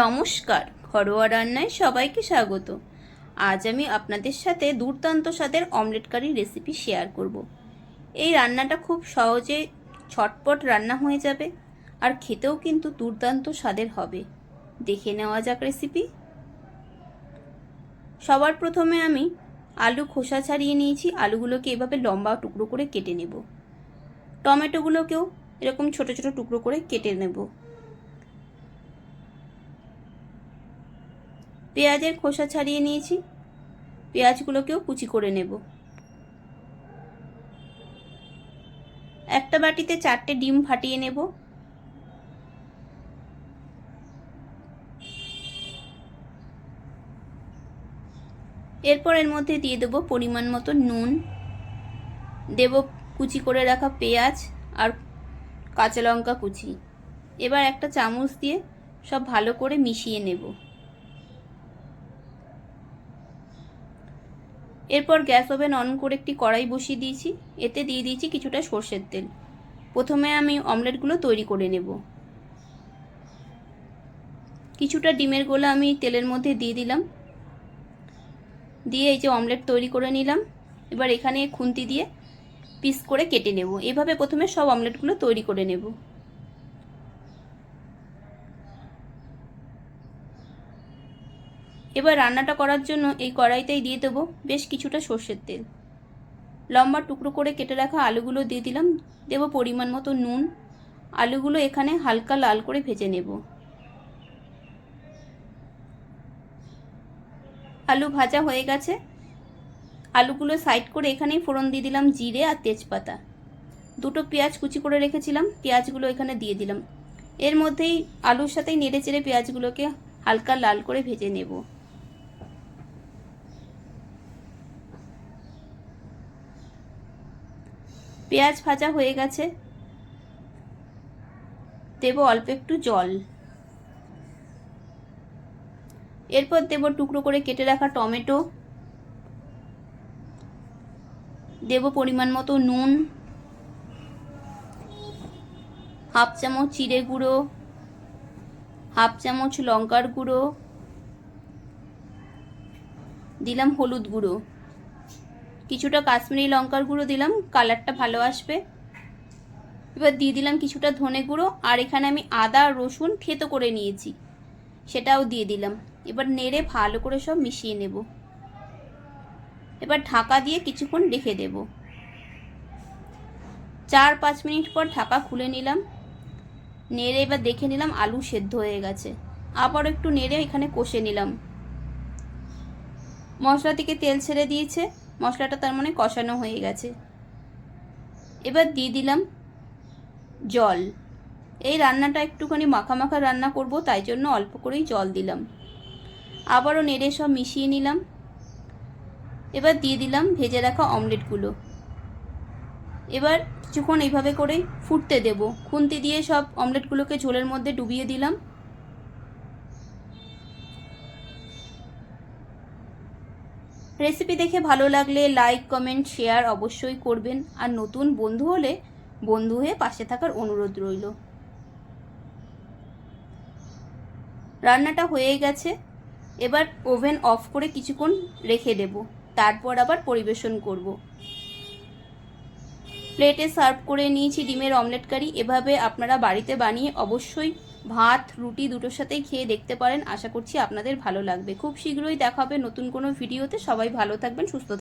নমস্কার, ঘরোয়া রান্নায় সবাইকে স্বাগত। আজ আমি আপনাদের সাথে দুর্দান্ত স্বাদের অমলেট কারি রেসিপি শেয়ার করব। এই রান্নাটা খুব সহজে ছটপট রান্না হয়ে যাবে আর খেতেও কিন্তু দুর্দান্ত স্বাদের হবে। দেখে নেওয়া যাক রেসিপি। সবার প্রথমে আমি আলু খোসা ছাড়িয়ে নিয়েছি। আলুগুলোকে এভাবে লম্বা টুকরো করে কেটে নেব। টমেটোগুলোকেও এরকম ছোট ছোট টুকরো করে কেটে নেব। পেঁয়াজের খোসা ছাড়িয়ে নিয়েছি। পেঁয়াজগুলোকেও কুচি করে নেব। একটা বাটিতে চারটে ডিম ফাটিয়ে নেব। এরপর এর মধ্যে দিয়ে দেবো পরিমাণ মতো নুন। দেব কুচি করে রাখা পেঁয়াজ আর কাঁচা লঙ্কা কুচি। এবার একটা চামচ দিয়ে সব ভালো করে মিশিয়ে নেব। এরপর গ্যাস ওভেন অন করে একটি কড়াই বসিয়ে দিয়েছি। এতে দিয়ে দিয়েছি কিছুটা সর্ষের তেল। প্রথমে আমি অমলেটগুলো তৈরি করে নেব। কিছুটা ডিমের গোলা আমি তেলের মধ্যে দিয়ে দিলাম। দিয়ে এই যে অমলেট তৈরি করে নিলাম। এবার এখানে খুন্তি দিয়ে পিস করে কেটে নেব। এভাবে প্রথমে সব অমলেটগুলো তৈরি করে নেব। এবার রান্নাটা করার জন্য এই কড়াইতেই দিয়ে দেবো বেশ কিছুটা সর্ষের তেল। লম্বা টুকরো করে কেটে রাখা আলুগুলো দিয়ে দিলাম। দেব পরিমাণ মতো নুন। আলুগুলো এখানে হালকা লাল করে ভেজে নেব। আলু ভাজা হয়ে গেছে। আলুগুলো সাইড করে এখানেই ফোড়ন দিয়ে দিলাম জিরে আর তেজপাতা। দুটো পেঁয়াজ কুচি করে রেখেছিলাম। পেঁয়াজগুলো এখানে দিয়ে দিলাম। এর মধ্যেই আলুর সাথেই নেড়ে চেড়ে পেঁয়াজগুলোকে হালকা লাল করে ভেজে নেব। পেঁয়াজ ভাজা হয়ে গেছে। দেব অল্প একটু জল। এরপর দেব টুকরো করে কেটে রাখা টমেটো। দেব পরিমাণ মতো নুন। হাফ চামচ চিড়ে গুঁড়ো। হাফ চামচ লঙ্কার গুঁড়ো। দিলাম হলুদ গুঁড়ো। কিছুটা কাশ্মীরি লঙ্কার গুঁড়ো দিলাম, কালারটা ভালো আসবে। এবার দিয়ে দিলাম কিছুটা ধনে গুঁড়ো, আর এখানে আমি আদা, রসুন থেতো করে নিয়েছি, সেটাও দিয়ে দিলাম। এবার নেড়ে ভালো করে সব মিশিয়ে নেব। এবার ঢাকা দিয়ে কিছুক্ষণ রেখে দেব। চার পাঁচ মিনিট পর ঢাকা খুলে নিলাম। নেড়ে এবার দেখে নিলাম আলু সেদ্ধ হয়ে গেছে। আবার একটু নেড়ে এখানে কষে নিলাম। মশলা থেকে তেল ছেড়ে দিয়েছে। মশলাটা তার মানে কষানো হয়ে গেছে। এবার দিয়ে দিলাম জল। এই রান্নাটা একটুখানি মাখা মাখা রান্না করব, তাই জন্য অল্প করেই জল দিলাম। আবারও নেড়ে সব মিশিয়ে নিলাম। এবার দিয়ে দিলাম ভেজে রাখা অমলেটগুলো। এবার কিছুক্ষণ এইভাবে করেই ফুটতে দেব। খুন্তি দিয়ে সব অমলেটগুলোকে ঝোলের মধ্যে ডুবিয়ে দিলাম। রেসিপি দেখে ভালো লাগলে লাইক কমেন্ট শেয়ার অবশ্যই করবেন। আর নতুন বন্ধু হলে বন্ধু হয়ে পাশে থাকার অনুরোধ রইল। রান্নাটা হয়ে গেছে। এবার ওভেন অফ করে কিছুক্ষণ রেখে দেব। তারপর আবার পরিবেশন করব। প্লেটে সার্ভ করে নিয়েছি ডিমের অমলেট কারি এভাবে আপনারা বাড়িতে বানিয়ে অবশ্যই ভাত, রুটি দুটোর সাথেই খেয়ে দেখতে পারেন। আশা করছি আপনাদের ভালো লাগবে। খুব শীঘ্রই দেখা হবে নতুন কোনো ভিডিওতে। সবাই ভালো থাকবেন, সুস্থ